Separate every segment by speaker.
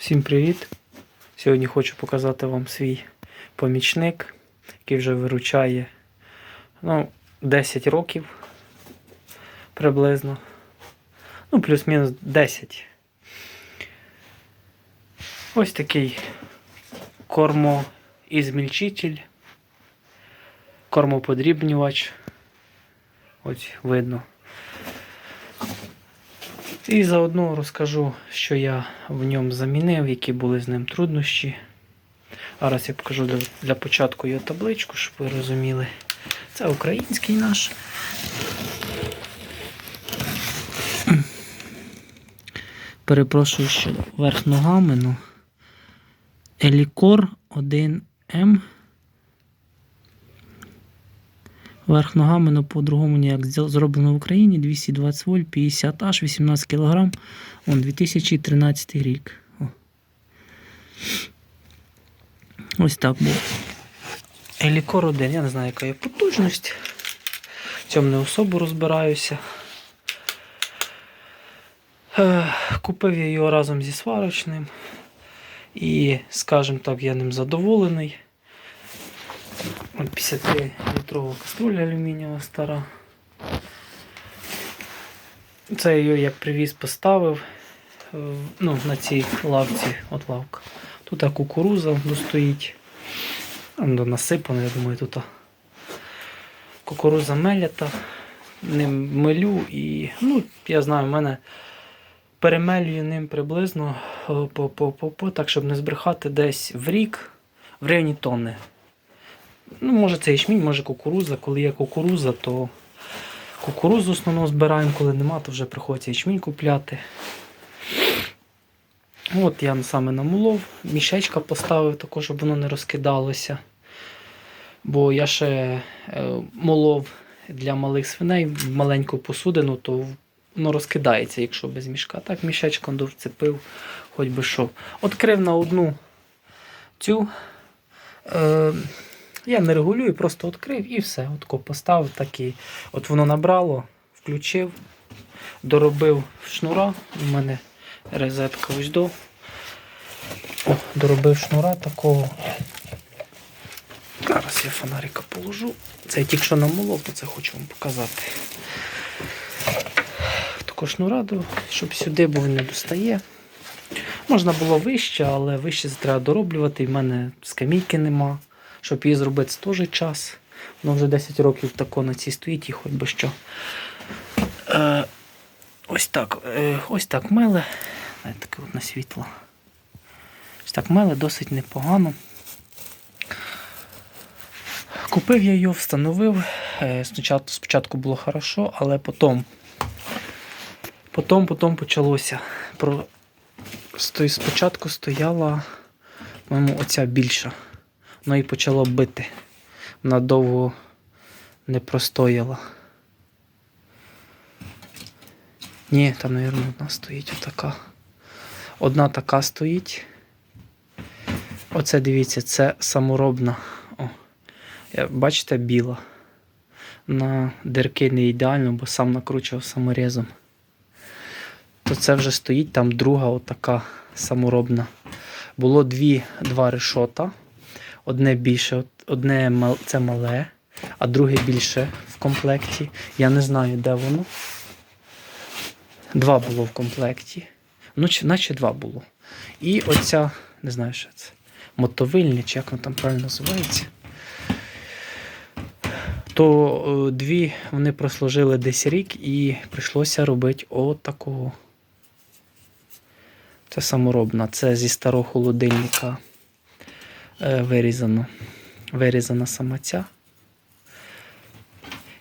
Speaker 1: Всім привіт! Сьогодні хочу показати вам свій помічник, який вже виручає ну, 10 років приблизно. Ну, плюс-мінус 10. Ось такий кормоізмільчитель, кормоподрібнювач. Ось видно. І заодно розкажу, що я в ньому замінив, які були з ним труднощі. А раз я покажу для, для початку його табличку, щоб ви розуміли. Це український наш. Перепрошую, що верх ногами, ну. Елікор 1М. Верх ногами, ну по-другому ніяк зроблено в Україні 220 вольт, 50 аж 18 кг. Он 2013 рік. О. Ось так був. Елікор 1, я не знаю, яка є потужність. Цьому не особо розбираюся. Е, Купив я його разом зі сварочним. І, скажімо так, я ним задоволений. От 50-літрова каструля алюмінієва стара. Це її як привіз поставив е, ну, на цій лавці. От лавка. Тут кукуруза стоїть. Там до я думаю, тут кукуруза мелята. Ним милю і, ну, я знаю, в мене перемелюю ним приблизно е, по, по, по, по, так, щоб не збрехати десь в рік в районі тонни. Ну, може це ячмінь, може кукуруза. Коли є кукуруза, то кукурузу основно збираємо, коли нема, то вже приходиться ячмінь купляти. От я саме намолов, мішечка поставив також, щоб воно не розкидалося. Бо я ще е, молов для малих свиней в маленьку посудину, то воно розкидається, якщо без мішка. Так, мішечком довцепив, хоч би що. Открив на одну цю. Е, я не регулюю, просто відкрив і все. Отко поставив такий. От воно набрало, включив, доробив шнура. У мене розетка ось до. О, доробив шнура такого. Зараз я фонарика положу. Це я тільки що намолов, то це хочу вам показати. Такого шнура, щоб сюди, бо він не достає. Можна було вище, але вище треба дороблювати. І в мене скамійки нема. Щоб її зробити, це теж час. Воно вже 10 років тако на цій стоїть і хоч би що. Е, ось так. Е, ось так меле. Таке от на світло. Ось так меле досить непогано. Купив я його, встановив. Е, Спочатку, спочатку було хорошо, але потім, потім, потім почалося. Про... Спочатку стояла, по-моєму, оця більша. Воно і почало бити. Вона довго не простояла. Ні, там, мабуть, одна стоїть отака. Одна така стоїть. Оце дивіться, це саморобна. О, бачите, біла. На дирки не ідеально, бо сам накручував саморезом. То це вже стоїть там друга отака саморобна. Було дві, два решота. Одне більше, одне мал- це мале, а друге більше в комплекті. Я не знаю, де воно. Два було в комплекті. Ну, чи- наче два було. І оця, не знаю, що це. Мотовильня, чи як воно там правильно називається. То е, дві вони прослужили десь рік і прийшлося робити отакого. Це саморобна, це зі старого холодильника вирізано. Вирізана сама ця.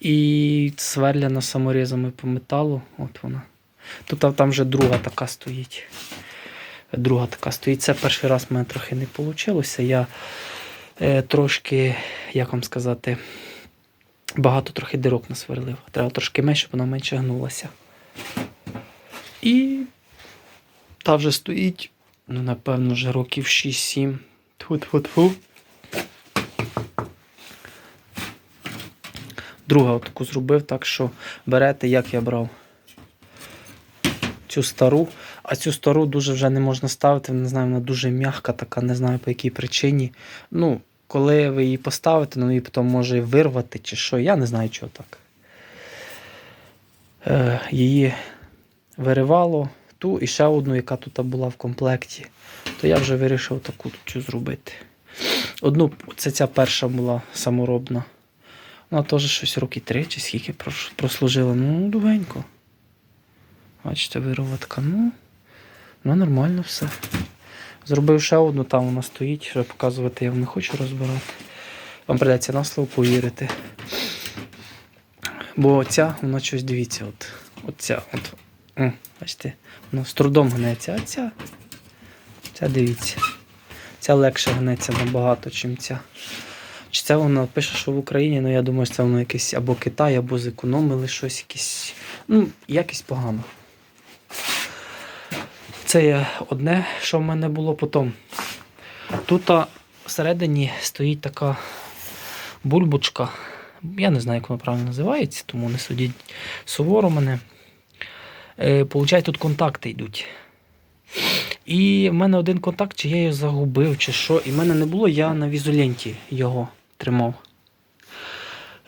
Speaker 1: І сверляна саморізами по металу. От вона. Тут там вже друга така стоїть. Друга така стоїть. Це перший раз в мене трохи не вийшло. Я е, трошки, як вам сказати, багато трохи дирок насверлив. Треба трошки менше, щоб вона менше гнулася. І та вже стоїть, ну, напевно, вже років 6-7. Тьфу-тьфу-тьфу. Друга отаку зробив, так що берете, як я брав цю стару. А цю стару дуже вже не можна ставити, не знаю, вона дуже м'яка, така, не знаю по якій причині. Ну, коли ви її поставите, ну її потім може вирвати чи що, я не знаю, чого так. Е, її виривало ту і ще одну, яка тут була в комплекті. То я вже вирішив таку цю зробити. Одну, це ця перша була саморобна. Вона теж щось роки три чи скільки прослужила. Ну, довгенько. Бачите, вироватка. Ну, ну, нормально все. Зробив ще одну, там вона стоїть, вже показувати я вам не хочу розбирати. Вам придеться на слово повірити. Бо ця, вона щось дивіться, от, от ця, от, бачите, вона з трудом гнеться, а ця, ця дивіться. Ця легше гнеться набагато, чим ця. Чи це воно пише, що в Україні, ну я думаю, що це воно якесь або Китай, або зекономили щось, якесь. Ну, якось погано. Це є одне, що в мене було потім. Тут всередині стоїть така бульбочка. Я не знаю, як вона правильно називається, тому не судіть суворо мене. Е, Получається, тут контакти йдуть. І в мене один контакт, чи я його загубив, чи що. І в мене не було, я на візоленті його тримав.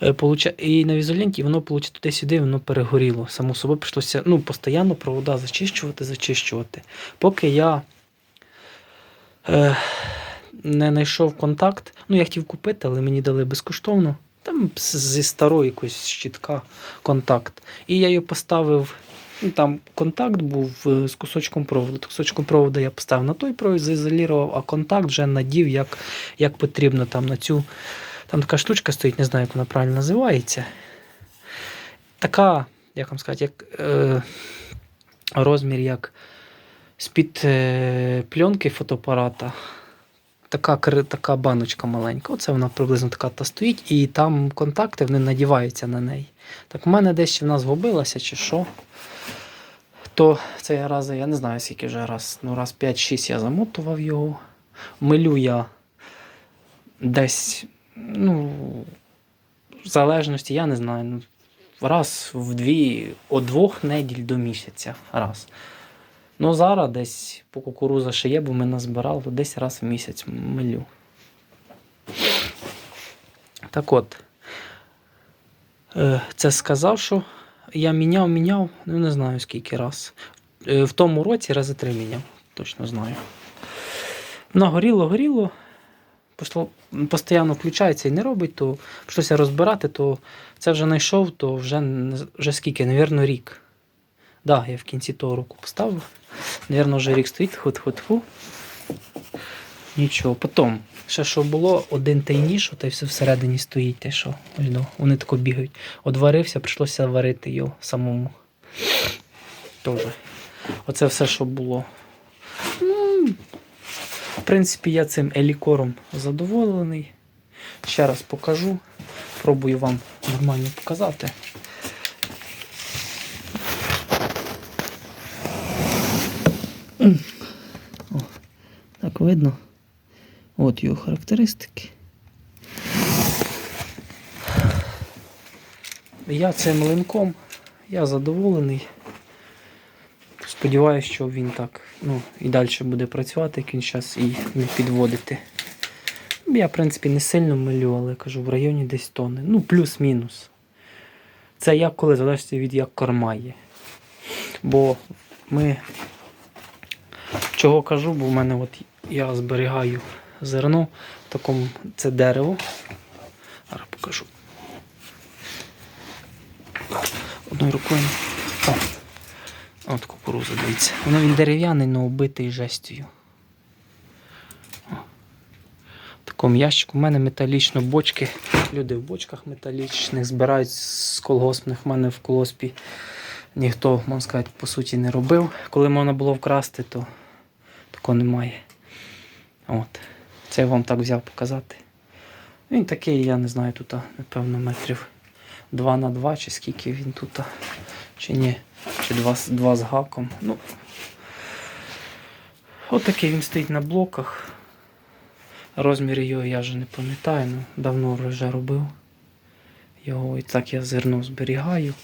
Speaker 1: Е, І на візоленті воно туди-сюди, воно перегоріло. Само собою прийшлося ну, постійно провода зачищувати, зачищувати. Поки я е, не знайшов контакт. Ну, я хотів купити, але мені дали безкоштовно. Там зі старої якоїсь щітка контакт. І я його поставив. Ну, там контакт був е, з кусочком проводу. Кусочком проводу я поставив на той провід, заізолірував, а контакт вже надів як, як потрібно там на цю. Там така штучка стоїть, не знаю, як вона правильно називається. Така, як вам сказати, як е, розмір як з-під е, пленки фотоапарата. Така, така баночка маленька. Оце вона приблизно така та стоїть, і там контакти вони надіваються на неї. Так в мене чи вона згубилася, чи що. То цей раз, я не знаю, скільки вже раз, ну раз 5-6 я замотував його. Милю я десь, ну, в залежності, я не знаю, ну, раз в дві, от двох неділь до місяця. Раз. Ну, зараз десь по кукуруза ще є, бо ми назбирали, то десь раз в місяць милю. Так от, е, це сказав, що я міняв, міняв, ну не знаю скільки раз. Е, В тому році рази три міняв, точно знаю. Воно горіло. Пішло, постійно включається і не робить, то прийшлося розбирати, то це вже знайшов, то вже, вже скільки, навірно, рік. Так, да, я в кінці того року поставив. Навірно, вже рік стоїть, хут-хут-фу. Нічого. Потім, ще що було, один той ніж, та й все всередині стоїть, те, що ось до, вони тако бігають. Одварився, прийшлося варити його самому. Тоже. Оце все, що було. Ну, в принципі, я цим елікором задоволений. Ще раз покажу. Пробую вам нормально показати. О, так видно. От його характеристики. Я цим линком, я задоволений. Сподіваюсь, що він так ну, і далі буде працювати, як він зараз і не підводити. Я, в принципі, не сильно милю, але кажу, в районі десь тонни. Ну, плюс-мінус. Це як коли залежить від як корма є. Бо ми. Чого кажу, бо в мене от я зберігаю зерно в такому це дерево. Зараз покажу. Одною рукою. О, от кукуруза, дивіться. Воно він дерев'яний, але оббитий жестю. Такому ящику. У мене металічно бочки. Люди в бочках металічних збирають з колгоспних. У мене в колгоспі ніхто, можна сказати, по суті, не робив. Коли можна було вкрасти, то такого немає. От. Це я вам так взяв показати. Він такий, я не знаю, тут, напевно, метрів 2 на 2 чи скільки він тут, чи ні, чи 2, з- 2 з гаком. Ну, от такий він стоїть на блоках. Розмір його я вже не пам'ятаю, ну, давно вже робив. Його і так я зерно зберігаю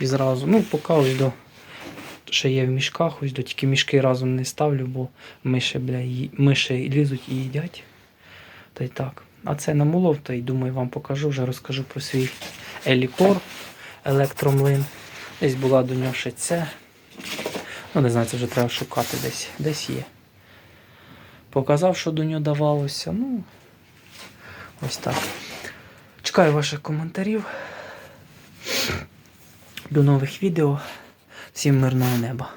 Speaker 1: і зразу. Ну, поки ось до ще є в мішках, ось до тільки мішки разом не ставлю, бо миші, бля, миші лізуть і їдять. Та й так. А це намолов, та й думаю, вам покажу, вже розкажу про свій елікор, електромлин. Десь була до нього ще це. Ну, не знаю, це вже треба шукати десь. Десь є. Показав, що до нього давалося. Ну, ось так. Чекаю ваших коментарів. До нових відео. Всім мирного неба.